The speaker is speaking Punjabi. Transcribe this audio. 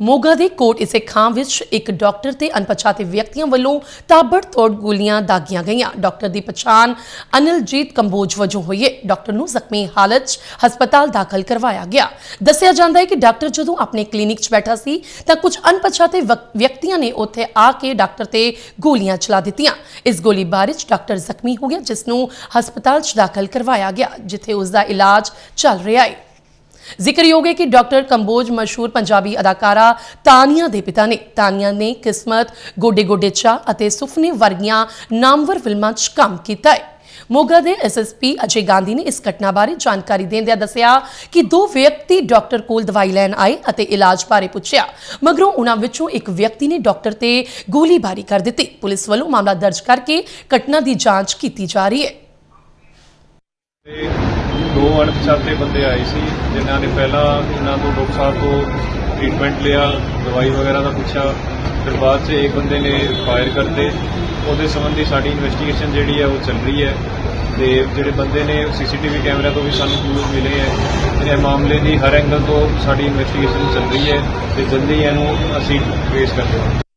ਮੋਗਾ ਦੇ ਕੋਟ ਇਸੇ ਖਾਂ ਵਿੱਚ ਇੱਕ ਡਾਕਟਰ ਤੇ ਅਣਪਛਾਤੇ ਵਿਅਕਤੀਆਂ ਵੱਲੋਂ ਤਾਬੜਤੋੜ ਗੋਲੀਆਂ ਦਾਗੀਆਂ ਗਈਆਂ। ਡਾਕਟਰ ਦੀ ਪਛਾਣ ਅਨਿਲਜੀਤ ਕੰਬੋਜ ਵਜੋਂ ਹੋਈ ਹੈ। ਡਾਕਟਰ ਨੂੰ ਜ਼ਖਮੀ ਹਾਲਤ 'ਚ ਹਸਪਤਾਲ ਦਾਖਲ ਕਰਵਾਇਆ ਗਿਆ। ਦੱਸਿਆ ਜਾਂਦਾ ਹੈ ਕਿ ਡਾਕਟਰ ਜਦੋਂ ਆਪਣੇ ਕਲੀਨਿਕ 'ਚ ਬੈਠਾ ਸੀ, ਤਾਂ ਕੁਝ ਅਣਪਛਾਤੇ ਵਿਅਕਤੀਆਂ ਨੇ ਉੱਥੇ ਆ ਕੇ ਡਾਕਟਰ ਤੇ ਗੋਲੀਆਂ ਚਲਾ ਦਿੱਤੀਆਂ। ਇਸ ਗੋਲੀਬਾਰੀ 'ਚ ਡਾਕਟਰ ਜ਼ਖਮੀ ਹੋ ਗਿਆ, ਜਿਸ ਨੂੰ ਹਸਪਤਾਲ 'ਚ ਦਾਖਲ ਕਰਵਾਇਆ ਗਿਆ, ਜਿੱਥੇ ਉਸ ਦਾ ਇਲਾਜ ਚੱਲ ਰਿਹਾ ਹੈ। ਜ਼ਿਕਰਯੋਗ ਹੈ ਕਿ ਡਾਕਟਰ ਕੰਬੋਜ ਮਸ਼ਹੂਰ ਪੰਜਾਬੀ ਅਦਾਕਾਰਾ ਤਾਨੀਆ ਦੇ ਪਿਤਾ ਨੇ। ਤਾਨੀਆ ਨੇ ਕਿਸਮਤ, ਗੋਡੇ ਗੋਡੇ ਚਾ ਅਤੇ ਸੁਫਨੇ ਵਰਗੀਆਂ ਨਾਮਵਰ ਫਿਲਮਾਂ 'ਚ ਕੰਮ ਕੀਤਾ ਹੈ। ਮੋਗਾ ਦੇ ਐਸਐਸਪੀ ਅਜੇ ਗਾਂਧੀ ਨੇ ਇਸ ਘਟਨਾ ਬਾਰੇ ਜਾਣਕਾਰੀ ਦਿੰਦਿਆਂ ਦੱਸਿਆ ਕਿ ਦੋ ਵਿਅਕਤੀ ਡਾਕਟਰ ਕੋਲ ਦਵਾਈ ਲੈਣ ਆਏ ਅਤੇ ਇਲਾਜ ਬਾਰੇ ਪੁੱਛਿਆ। ਮਗਰੋਂ ਉਹਨਾਂ ਵਿੱਚੋਂ ਇੱਕ ਵਿਅਕਤੀ ਨੇ ਡਾਕਟਰ ਤੇ ਗੋਲੀਬਾਰੀ ਕਰ ਦਿੱਤੀ। ਪੁਲਿਸ ਵੱਲੋਂ ਮਾਮਲਾ ਦਰਜ ਕਰਕੇ ਘਟਨਾ ਦੀ ਜਾਂਚ ਕੀਤੀ ਜਾ ਰਹੀ ਹੈ। ਦੋ ਅਣਪਛਾਤੇ ਬੰਦੇ ਆਏ ਸੀ, ਜਿਨ੍ਹਾਂ ਨੇ ਪਹਿਲਾਂ ਇਹਨਾਂ ਤੋਂ ਡਾਕਟਰ ਸਾਹਿਬ ਤੋਂ ਟ੍ਰੀਟਮੈਂਟ ਲਿਆ, ਦਵਾਈ ਵਗੈਰਾ ਦਾ ਪੁੱਛਿਆ, ਫਿਰ ਬਾਅਦ 'ਚ ਇੱਕ ਬੰਦੇ ਨੇ ਫਾਇਰ ਕਰਤੇ ਉਹਦੇ ਸੰਬੰਧੀ ਸਾਡੀ ਇਨਵੈਸਟੀਗੇਸ਼ਨ ਜਿਹੜੀ ਹੈ ਉਹ ਚੱਲ ਰਹੀ ਹੈ। ਤੇ ਜਿਹੜੇ ਬੰਦੇ ਨੇ ਸੀਸੀਟੀਵੀ ਕੈਮਰਾ ਤੋਂ ਵੀ ਸਾਨੂੰ ਕਲੂਜ਼ ਮਿਲੇ ਹੈ। ਤੇ ਇਹ ਮਾਮਲੇ ਦੀ ਹਰ ਐਂਗਲ ਤੋਂ ਸਾਡੀ ਇਨਵੈਸਟੀਗੇਸ਼ਨ ਚੱਲ ਰਹੀ ਹੈ ਤੇ ਜਲਦੀ ਇਹਨੂੰ ਅਸੀਂ ਟ੍ਰੇਸ ਕਰ ਦੇਵਾਂਗੇ।